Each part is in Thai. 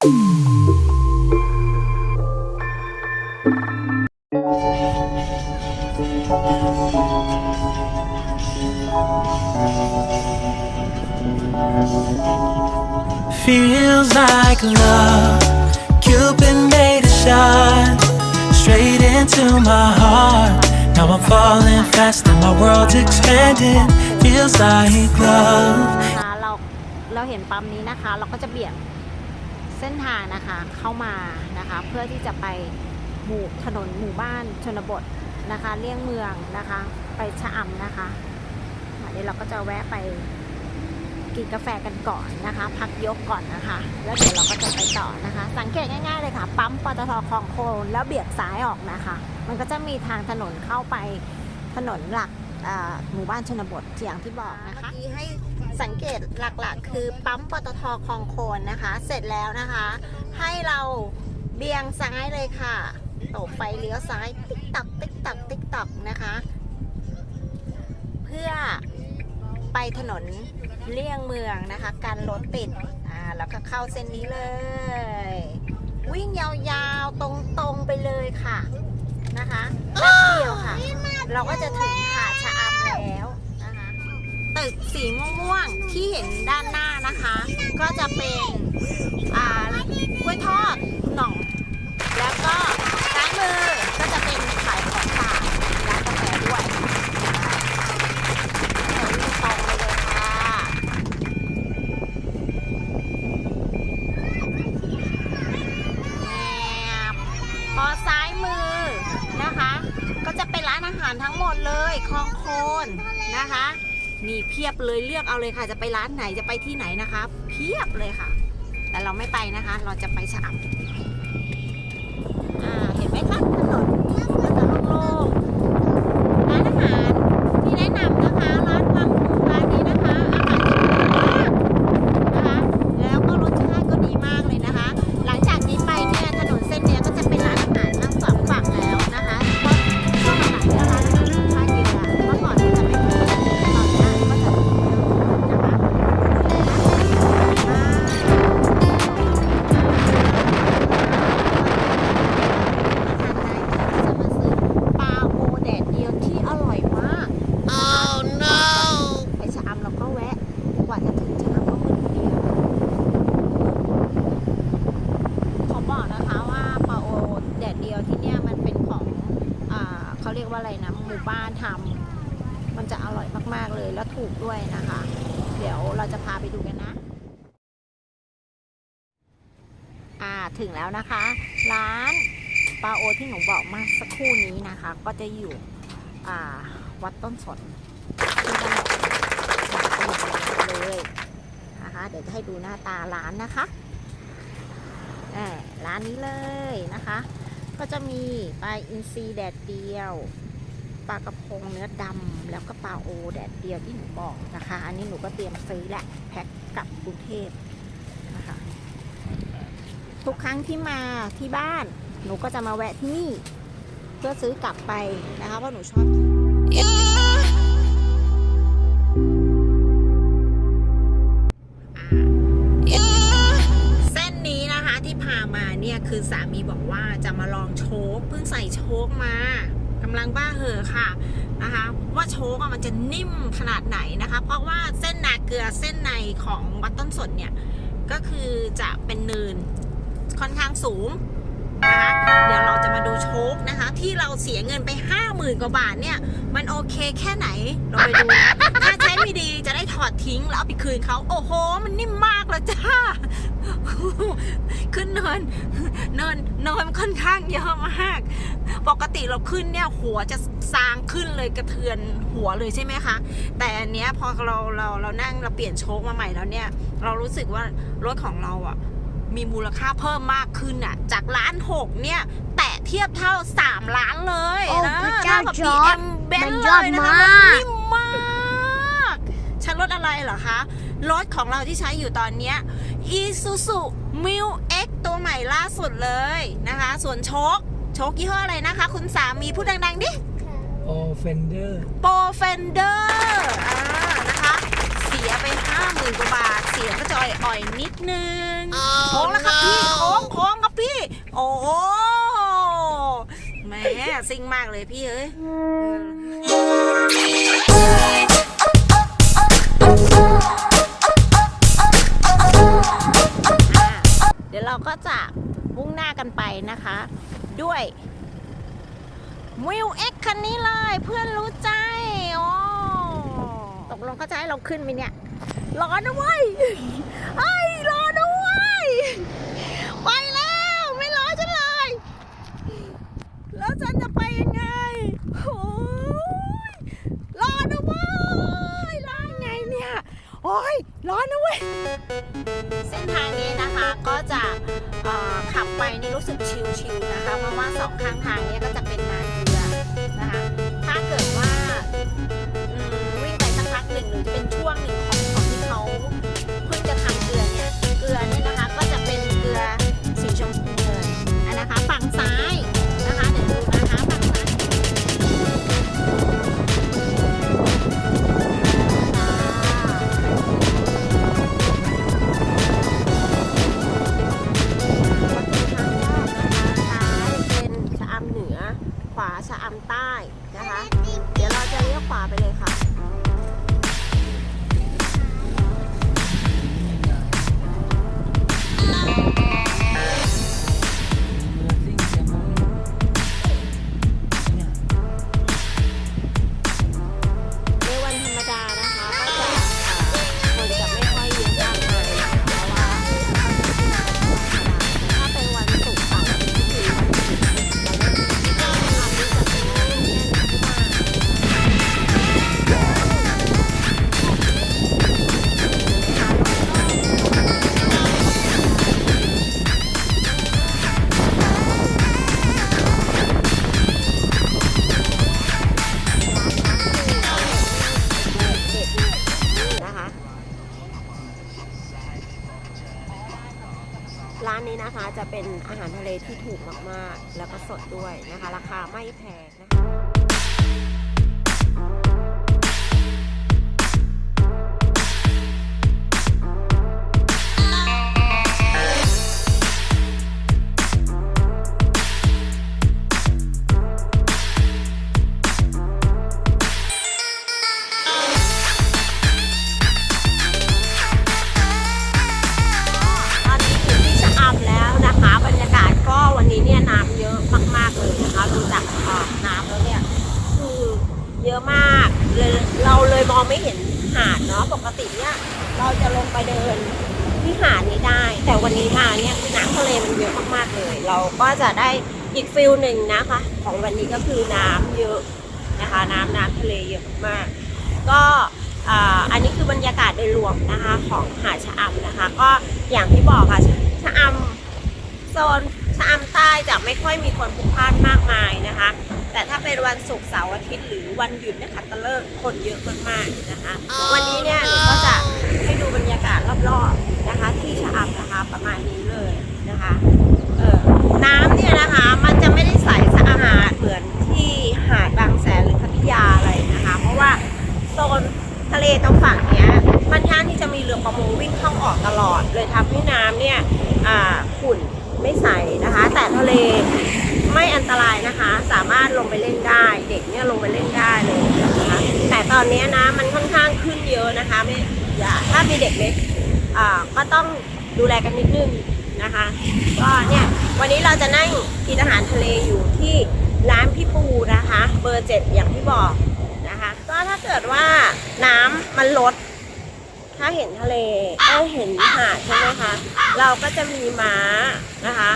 Feels like love. Cupid made a shot straight into my heart. Now I'm falling fast and my world's expanding. Feels like love. นะเราเราเห็นปั๊มนี้นะคะ เราก็จะเบี่ยง เส้นทางนะคะเข้ามานะคะ เพื่อที่จะไปหมู่ถนนหมู่บ้านชนบทนะคะ เลี่ยงเมืองนะคะ ไปชะอำนะคะเดี๋ยวเราก็จะแวะไปกินกาแฟกันก่อนนะคะ พักยกก่อนนะคะ แล้วเดี๋ยวเราก็จะไปต่อนะคะ สังเกตง่ายๆเลยค่ะ ปั๊มปตทคลองโคนแล้วเบียงซ้ายออกนะคะ มันก็จะมีทางถนนเข้าไปถนนหลัก หมู่บ้านชนบทอย่างที่บอกนะคะให้สังเกตหลักๆ คือปั๊มปตทคลองโคนนะคะ เสร็จแล้วนะคะ ให้เราเบี่ยงซ้ายเลยค่ะตบไฟเลี้ยวซ้ายติ๊กตักติ๊กตักติ๊กตักนะคะ เพื่อไปถนนเลี่ยงเมืองนะคะการรถติดอ่าแล้วก็เข้าเส้นนี้เลย วิ่งยาวๆตรงๆไปเลยค่ะ นะคะแป๊บเดียวค่ะ เราก็จะถึงหาดชะอำแล้วนะคะตึกสีม่วงๆที่เห็นด้านหน้านะคะ ก็จะเป็นอ่ากล้วยทอดคุณหน่อง แล้วก็ซ้ายมือก็จะเป็นขายของฝากร้านกาแฟด้วยนะคะเดี๋ยววิ่งตรงไปเลยค่ะ แอบพอซ้ายมือ นะคะ ก็จะเป็นร้านอาหารทั้งหมดเลยคลองโคนนะคะนี่เพียบเลยเลือกเอาเลยค่ะ จะไปร้านไหนจะไปที่ไหนนะคะ เพียบเลยค่ะ แต่เราไม่ไปนะคะ เราจะไปชะอำเห็นไหมคะถนนาถึงแล้วนะคะ ร้านปาโอที่หนูบอกมาสักครู่นี้นะคะ ก็จะอยู่วัดต้นสนที่จังหวัดเลยนะคะเดี๋ยวจะให้ดูหน้าตาร้านนะคะร้านนี้เลยนะคะ ก็จะมีปลาอินทรีแดดเดียวปลากระพงเนื้อดำแล้วก็ปลาโอแดดเดียวที่หนูบอกนะคะ อันนี้หนูก็เตรียมซื้อแหละแพ็คกลับกรุงเทพ ทุกครั้งที่มาที่บ้าน หนูก็จะมาแวะที่นี่ เพื่อซื้อกลับไปนะคะเพราะหนูชอบกินเส้นนี้นะคะที่พามาเนี่ยคือสามีบอกว่าจะมาลองโชคเพิ่งใส่โชคมากำลังบ้าเหอะค่ะนะคะว่าโชคมันจะนิ่มขนาดไหนนะคะ เพราะว่าเส้นนาเกลือเส้นในของวัดต้นสนเนี่ยก็คือจะเป็นเนิน ค่อนข้างสูงนะคะเดี๋ยวเราจะมาดูโชคนะคะ ที่เราเสียเงินไป 5 0,000กว่าบาทเนี่ย มันโอเคแค่ไหน เราไปดูนะถ้าใช้ไม่ดีจะได้ถอดทิ้งแล้วเอาไปคืนเขาโอ้โห มันนิ่มมากเลยจ้า ขึ้นเนินเนินเนินค่อนข้างเยอะมาก ปกติเราขึ้นเนี่ยหัวจะซางขึ้นเลยกระเทือนหัวเลยใช่ไหมคะ แต่อันเนี้ยพอเราเราเรานั่งเราเปลี่ยนโชคมาใหม่แล้วเนี่ย เรารู้สึกว่ารถของเราอะ มีมูลค่าเพิ่มมากขึ้นอะ จากล้านหกเนี่ย แตะเทียบเท่าสามล้านเลยโอ้นะพระเจ้าท่กับจอร์จ BM Benz มันเลยอดนะคะมากมันนิ่มมากฉันรถอะไรเหรอคะ รถของเราที่ใช้อยู่ตอนเนี้ย Isuzu m i l X ตัวใหม่ล่าสุดเลยนะคะ ส่วนโชคโชคยี่ห้ออะไรนะคะ คุณสามีพูดดังๆดิโอเฟนเดอร์โปรเฟนเดอร์ ห้าหมื่นกว่าบาท เสียงก็จะอ่อยๆนิดนึงโค้งแล้วครับพี่โค้งโค้งครับพี่ โอ้แม่ซิ่งมากเลยพี่เอ้ยเดี๋ยวเราก็จะมุ่งหน้ากันไปนะคะ ด้วยมิวเอ็กคันนี้เลยเพื่อนรู้ใจ โอ้ ตกลงเขาจะให้เราขึ้นไปเนี่ย รอนะเว้ยเฮ้ยรอนะเว้ยไปแล้ว ไม่รอนฉันเลย แล้วฉันจะไปยังไงโอ้ยรอนะเว้ยรอยังไงเนี่ยโอ้ยรอนะเว้ยเส้นทางนี้นะคะก็จะขับไปนี่รู้สึกชิลๆนะคะ เพราะว่าสองข้างทางเนี้านนี้นะคะจะเป็นอาหารทะเลที่ถูกมากๆ แล้วก็สดด้วยนะคะ ราคาไม่แพงนะคะ เนี่ยน้ำทะเลมันเยอะมากๆเลย เราก็จะได้อีกฟิลหนึ่งนะคะ ของวันนี้ก็คือน้ำเยอะนะคะน้ำน้ำทะเลเยอะมาก ก็ออันนี้คือบรรยากาศโดยรวมนะคะของหาดชะอำนะคะ ก็อย่างที่บอกค่ะชะอำโซนชะอำใต้จะไม่ค่อยมีคนพลุกพล่านมากมายนะคะ แต่ถ้าเป็นวันศุกร์เสาร์อาทิตย์หรือวันหยุดเนะคะตะเลิกคนเยอะมากๆนะคะ วันนี้เนี่ยหนูก็จะให้ดูบรรยากาศ รอบๆนะคะ ที่ชะอำนะคะประมาณนี้เลยนะคะเออน้ำเนี่ยนะคะมันจะไม่ได้ใสสะอาดเหมือนที่หาดบางแสนหรือพัทยาอะไรนะคะ เพราะว่าโซนทะเลตรงฝั่งเนี้ยค่อนข้างที่จะมีเรือประมงวิ่งเข้าออกตลอด เลยทำให้น้ำเนี่ยอ่าขุ่นไม่ใสนะคะ แต่ทะเลไม่อันตรายนะคะ สามารถลงไปเล่นได้ เด็กเนี่ยลงไปเล่นได้เลยนะคะแต่ตอนนี้นะมันค่อนข้างขึ้นเยอะนะคะไม่อย่าถ้ามีเด็กเล็ก ก็ต้องดูแลกันนิดนึงนะคะก็เนี่ยวันนี้เราจะนั่งกินอาหารทะเลอยู่ที่ร้านพี่ปูนะคะ เบอร์เจ็ดอย่างที่บอกนะคะก็ถ้าเกิดว่าน้ำมันลด ถ้าเห็นทะเลก็เห็นหาดใช่ไหมคะเราก็จะมีม้านะคะ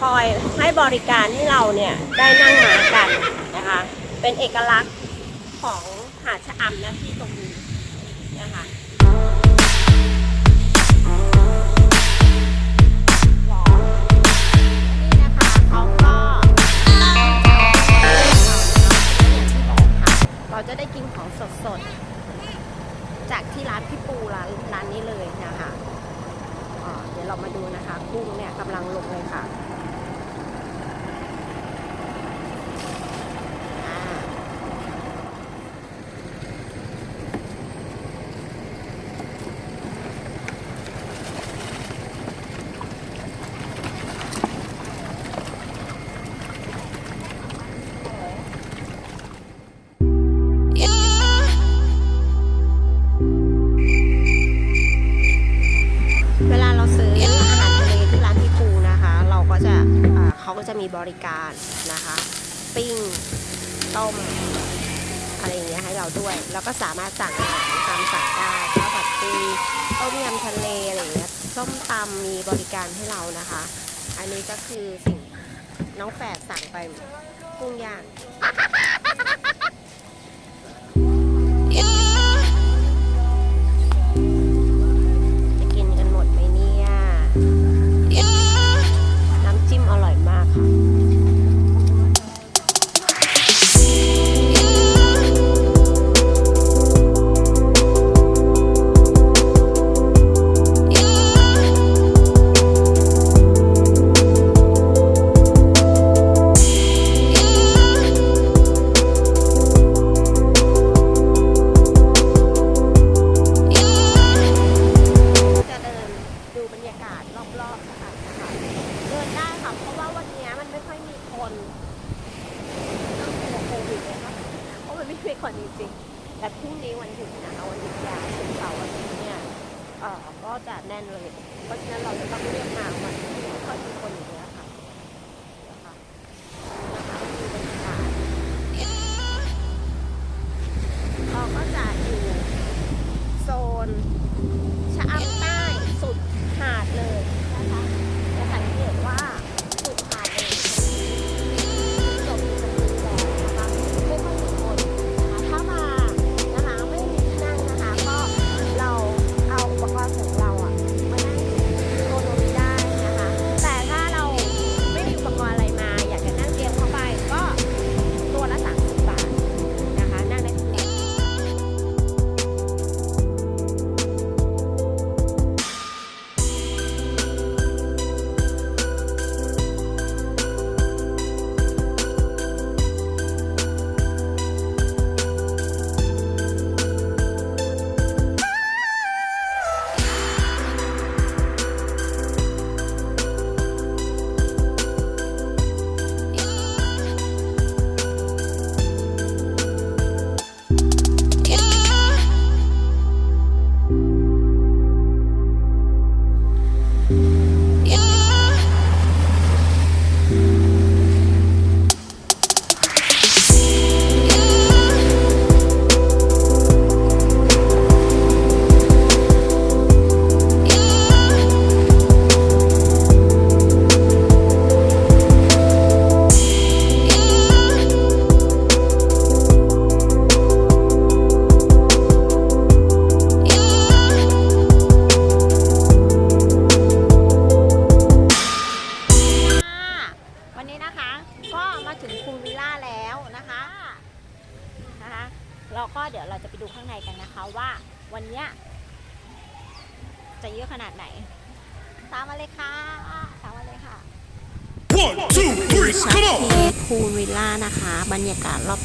คอยให้บริการให้เราเนี่ยได้นั่งม้ากันนะคะ เป็นเอกลักษณ์ของหาดชะอำนะที่ตรงนี้ ก็จะมีบริการนะคะ ปิ้ง ต้ม อะไรอย่างเงี้ยให้เราด้วย แล้วก็สามารถสั่งอาหารตามสั่งได้ข้าวผัดปูต้มยำทะเลอะไรอย่างเงี้ยส้มตำมีบริการให้เรานะคะ อันนี้ก็คือสิ่งน้องแฝดสั่งไปกุ้งย่าง่อนจริงๆ แต่พรุ่งนี้วันหยุดนะคะวันหยุดยาวศุกร์เสาร์อาทิตย์เนี่ยเอ่อก็จะแน่นเลย เพราะฉะนั้นเราจะต้องเลือกมาวันที่ไม่ค่อยมีคนอย่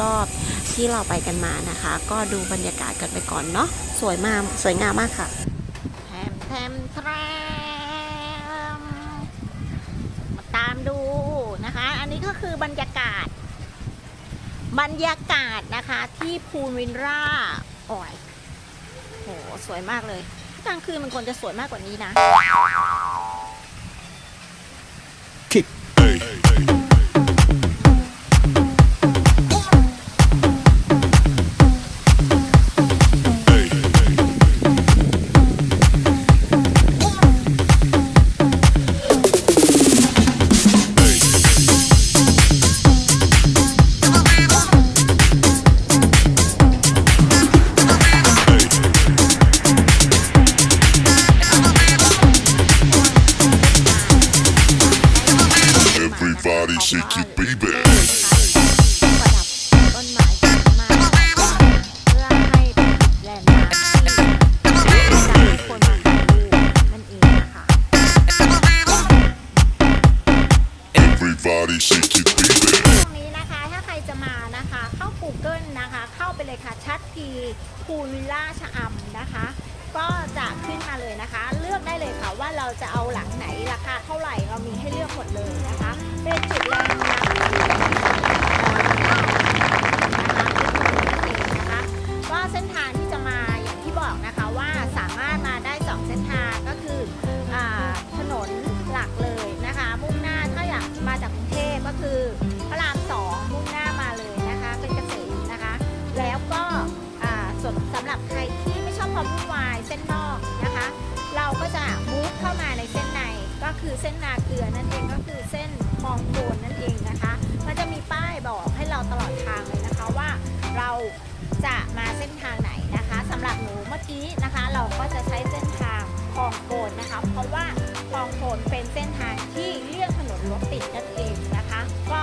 รอบๆ ที่เราไปกันมานะคะ ก็ดูบรรยากาศกันไปก่อนเนาะสวยมากสวยงามมากค่ะแทมแทมแทมมาตามดูนะคะ อันนี้ก็คือบรรยากาศ บรรยากาศนะคะที่พูลวินร่าโอ้ยโหสวยมากเลยกลางคืนมันควรจะสวยมากกว่านี้นะ จะเอาหลังไหนราคาเท่าไหร่เรามีให้เลือกหมดเลยนะคะเป็นจุด องโคนนะคะ เพราะว่าคลองโคนเป็นเส้นทางที่เลี่ยงถนนรถติดนั่นเองนะคะ ก็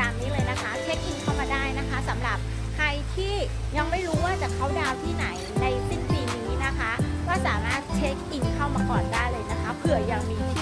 ตามนี้เลยนะคะเช็คอินเข้ามาได้นะคะ สำหรับใครที่ยังไม่รู้ว่าจะเข้าดาวที่ไหนในสิ้นปีนี้นะคะ ก็สามารถเช็คอินเข้ามาก่อนได้เลยนะคะเผื่อยังมีที่